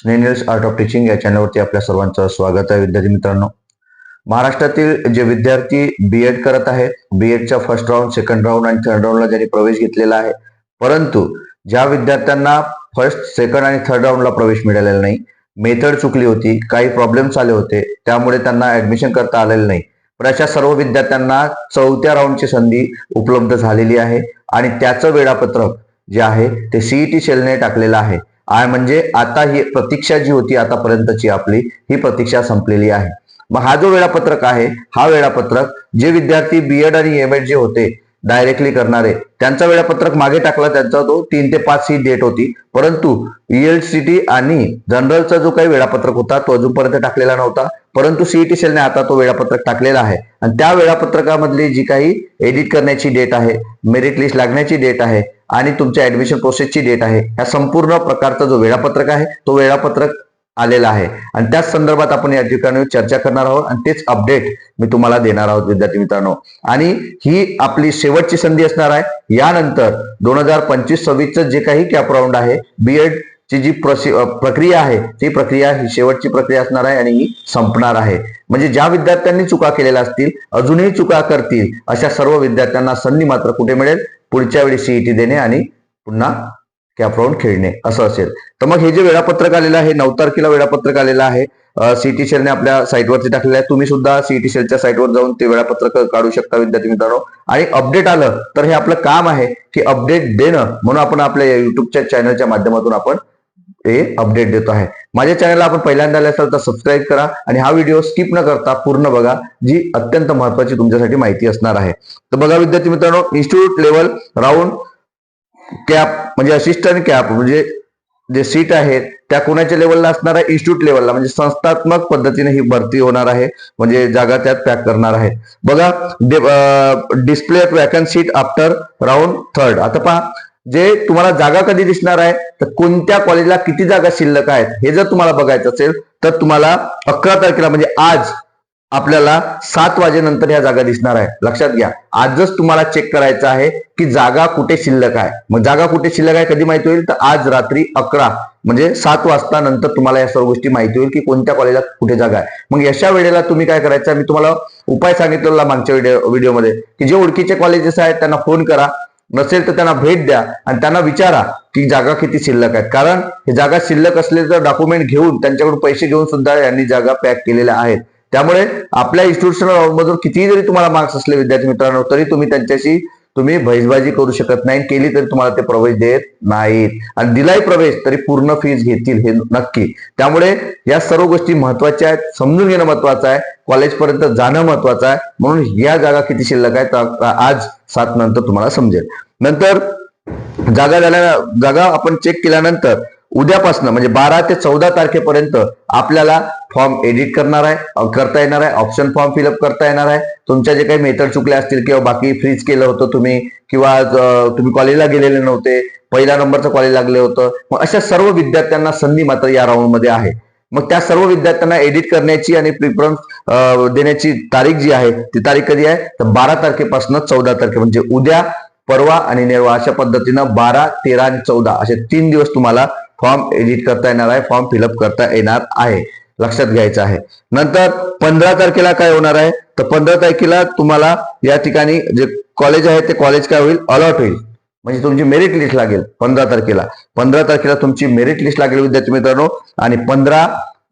स्नेनिल्स art of teaching या चॅनलवरती आपल्या सर्वांचं स्वागत आहे. विद्यार्थी मित्रांनो महाराष्ट्रातील जे विद्यार्थी बी एड करत आहेत बी एडच्या फर्स्ट राऊंड सेकंड राऊंड आणि थर्ड राऊंडला ज्यांनी प्रवेश घेतलेला आहे परंतु ज्या विद्यार्थ्यांना फर्स्ट सेकंड आणि थर्ड राऊंडला प्रवेश मिळालेला नाही मेथड चुकली होती काही प्रॉब्लेम्स आले होते त्यामुळे त्यांना ऍडमिशन करता आलेलं नाही. पण अशा सर्व विद्यार्थ्यांना चौथ्या राऊंडची संधी उपलब्ध झालेली आहे आणि त्याचं वेळापत्रक जे आहे ते सीईटी सेलने टाकलेलं आहे. म्हणजे आता ही प्रतीक्षा जी होती आतापर्यंतची आपली ही प्रतीक्षा संपलेली आहे. मग हा जो वेळापत्रक आहे हा वेळापत्रक जे विद्यार्थी बीएड आणि एम एड जे होते डायरेक्टली करणारे. त्यांचा वेळापत्रक मागे टाकला त्यांचा तो तीन ते पाच ही डेट होती. परंतु टी आणि जनरलचा जो काही वेळापत्रक होता तो अजूनपर्यंत टाकलेला नव्हता. परंतु सीईटी सेलने आता तो वेळापत्रक टाकलेला आहे. आणि त्या वेळापत्रकामधली जी काही एडिट करण्याची डेट आहे मेरिट लिस्ट लागण्याची डेट आहे आणि तुमच्या ऍडमिशन प्रोसेसची डेट आहे ह्या संपूर्ण प्रकारचा जो वेळापत्रक आहे तो वेळापत्रक आलेला आहे. आणि त्याच संदर्भात आपण या ठिकाणी चर्चा करणार आहोत आणि तेच अपडेट मी तुम्हाला देणार आहोत विद्यार्थी मित्रांनो. आणि ही आपली शेवटची संधी असणार आहे. यानंतर दोन हजार पंचवीस सव्वीसचं जे काही कॅप राऊंड आहे बीएड ची जी प्रसि- प्रक्रिया आहे ती प्रक्रिया ही शेवटची प्रक्रिया असणार आहे आणि ही संपणार आहे. म्हणजे ज्या विद्यार्थ्यांनी चुका केलेल्या असतील अजूनही चुका करतील अशा सर्व विद्यार्थ्यांना संधी मात्र कुठे मिळेल? पुढच्या वेळी सीईटी देणे आणि पुन्हा कॅपराऊंड खेळणे असं असेल. तर मग हे जे वेळापत्रक आलेलं आहे नऊ तारखेला वेळापत्रक आलेलं आहे सीटी शेलने आपल्या साईटवरती टाकलेलं आहे. तुम्ही सुद्धा सीटी शेलच्या साईटवर जाऊन ते वेळापत्रक काढू शकता विद्यार्थी मित्रांनो. आणि अपडेट आलं तर हे आपलं काम आहे की अपडेट देणं म्हणून आपण आपल्या युट्यूबच्या चॅनलच्या माध्यमातून आपण हे अपडेट देतो आहे. माझ्या चॅनलला आपण पहिल्यांदा आले असाल तर सबस्क्राईब करा आणि हा व्हिडिओ स्किप न करता पूर्ण बघा जी अत्यंत महत्वाची तुमच्यासाठी माहिती असणार आहे. तर बघा विद्यार्थी मित्रांनो इन्स्टिट्यूट लेवल राऊंड कॅप म्हणजे असिस्टंट कॅप म्हणजे जे सीट आहेत त्या कोणाच्या लेवलला असणार आहे? इन्स्टिट्यूट लेवलला म्हणजे संस्थात्मक पद्धतीने ही भरती होणार आहे. म्हणजे जागा त्यात पॅक करणार आहे. बघा display vacant seat after round third आता पहा जे तुम्हाला जागा कधी दिसणार आहे तर कोणत्या कॉलेजला किती जागा शिल्लक आहेत हे जर तुम्हाला बघायचं असेल तर तुम्हाला अकरा तारखेला म्हणजे आज आपल्याला सात वाजेनंतर ह्या जागा दिसणार आहे. लक्षात घ्या. आजच तुम्हाला चेक करायचं आहे की जागा कुठे शिल्लक आहे. मग जागा कुठे शिल्लक आहे कधी माहिती होईल? तर आज रात्री अकरा म्हणजे सात वाजता नंतर तुम्हाला या सर्व गोष्टी माहिती होईल की कोणत्या कॉलेजला कुठे जागा आहे. मग अशा वेळेला तुम्ही काय करायचं? मी तुम्हाला उपाय सांगितलेला मागच्या व्हिडिओ व्हिडिओमध्ये की जे ओळखीचे कॉलेजेस आहेत त्यांना फोन करा. नसेल तर त्यांना भेट द्या आणि त्यांना विचारा की जागा किती शिल्लक आहेत. कारण हे जागा शिल्लक असले तर डॉक्युमेंट घेऊन त्यांच्याकडून पैसे घेऊन सुद्धा यांनी जागा पॅक केलेल्या आहेत. त्यामुळे आपल्या इन्स्टिट्यूशनल मधून कितीही जरी तुम्हाला मार्क्स असले विद्यार्थी मित्रांनो तरी तुम्ही त्यांच्याशी तुम्ही भैसबाजी करू शकत नाही. केली तरी तुम्हाला ते प्रवेश देत नाहीत. आणि दिलाही प्रवेश तरी पूर्ण फीज घेतील हे नक्की. त्यामुळे या सर्व गोष्टी महत्त्वाच्या आहेत समजून घेणं महत्वाचं आहे कॉलेजपर्यंत जाणं महत्वाचं आहे. म्हणून या जागा किती शिल्लक आहेत आज सात नंतर तुम्हाला समजेल. नंतर जागा झाल्या जागा आपण चेक केल्यानंतर उद्यापासून म्हणजे बारा ते चौदा तारखेपर्यंत आपल्याला फॉर्म एडिट करणार आहे करता येणार आहे ऑप्शन फॉर्म फिलअप करता येणार आहे. तुमच्या जे काही मेथड चुकले असतील किंवा बाकी फ्रीज केलं होतं तुम्ही किंवा तुम्ही कॉलेजला गेलेले नव्हते पहिल्या नंबरचं कॉलेज लागले होतं मग अशा सर्व विद्यार्थ्यांना संधी मात्र या राऊंडमध्ये आहे. मग त्या सर्व विद्यार्थ्यांना एडिट करण्याची आणि प्रिफरन्स देण्याची तारीख जी आहे ती तारीख कधी आहे? तर बारा तारखेपासून चौदा तारखे म्हणजे उद्या परवा आणि नेरवा अशा पद्धतीनं बारा तेरा आणि चौदा असे तीन दिवस तुम्हाला फॉर्म एडिट करता येणार आहे फॉर्म फिलअप करता येणार आहे. लक्षात घ्यायचं आहे. नंतर पंधरा तारखेला काय होणार आहे? तर पंधरा तारखेला तुम्हाला या ठिकाणी जे कॉलेज आहे ते कॉलेज काय होईल? अलॉट होईल. म्हणजे तुमची मेरिट लिस्ट लागेल पंधरा तारखेला. पंधरा तारखेला तुमची मेरिट लिस्ट लागेल विद्यार्थी मित्रांनो. आणि पंधरा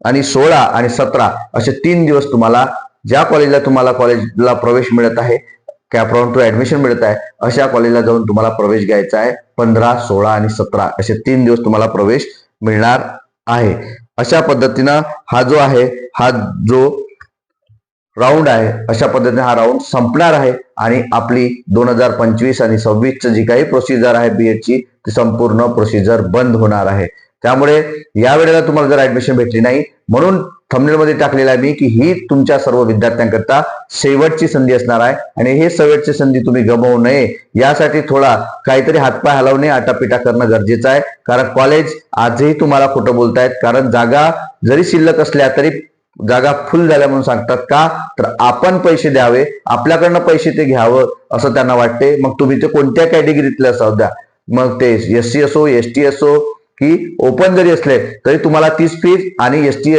आणि सोळा आणि सतरा असे तीन दिवस तुम्हाला ज्या कॉलेजला तुम्हाला कॉलेजला प्रवेश मिळत आहे कॅप टू ऍडमिशन मिळत आहे अशा कॉलेजला जाऊन तुम्हाला प्रवेश घ्यायचा आहे. पंधरा सोळा आणि सतरा असे तीन दिवस तुम्हाला प्रवेश मिळणार आहे. अशा पद्धतीनं हा जो आहे हा जो राऊंड आहे अशा पद्धतीने हा राऊंड संपणार आहे. आणि आपली दोन हजार पंचवीस आणि सव्वीसचं जी काही प्रोसिजर आहे बीएडची ती संपूर्ण प्रोसिजर बंद होणार आहे. त्यामुळे या वेळेला तुम्हाला जर ऍडमिशन भेटली नाही म्हणून thumbnail मध्ये टाकलेलं आहे मी की ही तुमच्या सर्व विद्यार्थ्यांकरता शेवटची संधी असणार आहे. आणि हे शेवटची संधी तुम्ही गमावू नये. यासाठी थोडा काहीतरी हातपाय हलवणे आटापिटा करणं गरजेचं आहे. कारण कॉलेज आजही तुम्हाला खोटं बोलतायत. कारण जागा जरी शिल्लक असल्या तरी जागा फुल झाल्या म्हणून सांगतात का? तर आपण पैसे द्यावे. आपल्याकडनं पैसे ते घ्यावं असं त्यांना वाटते. मग तुम्ही ते कोणत्या कॅटेगरीतले असू द्या. मग ते एस सी असो एस टी असो की ओपन जरी असले तरी तुम्हाला तीस फीज आणि एस टी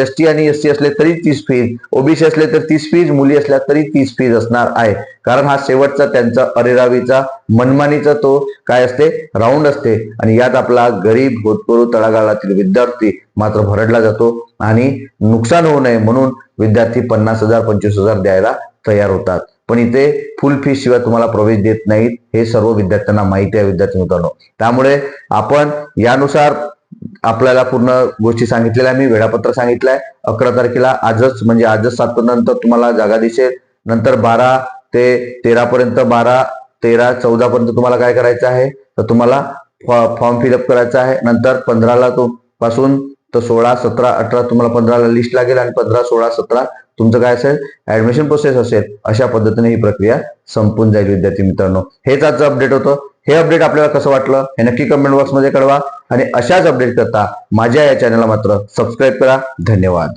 एस टी आणि एस टी असले तरी तीस फीज ओबीसी असले तर तीस फीज मुली असल्या तरी तीस फीज असणार आहे. कारण हा शेवटचा त्यांचा अरेरावीचा मनमानीचा तो काय असते? राऊंड असते. आणि यात आपला गरीब भूतपूर्व तळागाळातील विद्यार्थी मात्र भरडला जातो आणि नुकसान होऊ नये म्हणून विद्यार्थी पन्नास हजार पंचवीस हजार द्यायला तयार होतात. पण इथे फुल फी शिवाय तुम्हाला प्रवेश देत नाहीत हे सर्व विद्यार्थ्यांना माहिती आहे विद्यार्थी मित्रांनो. त्यामुळे आपण यानुसार आपल्याला पूर्ण गोष्टी सांगितलेल्या मी वेळापत्र सांगितलंय. अकरा तारखेला आजच म्हणजे आजच सात नंतर तुम्हाला जागा दिसेल. नंतर बारा ते तेरा पर्यंत बारा तेरा चौदा पर्यंत तुम्हाला काय करायचं आहे? तर तुम्हाला फॉर्म फिलअप करायचा आहे. नंतर पंधराला तो पासून तर सोळा सतरा अठरा तुम्हाला पंधराला लिस्ट लागेल आणि पंधरा सोळा सतरा तुमचं काय असेल? ऍडमिशन प्रोसेस असेल अशा पद्धतीने ही प्रक्रिया संपून जाईल विद्यार्थी मित्रांनो. हेच आजचं अपडेट होतं. हे अपडेट आपल्याला कसं वाटलं? हे नक्की कमेंट बॉक्समध्ये कळवा. आणि अशाच अपडेट करता माझ्या या चॅनलला मात्र सबस्क्राईब करा. धन्यवाद.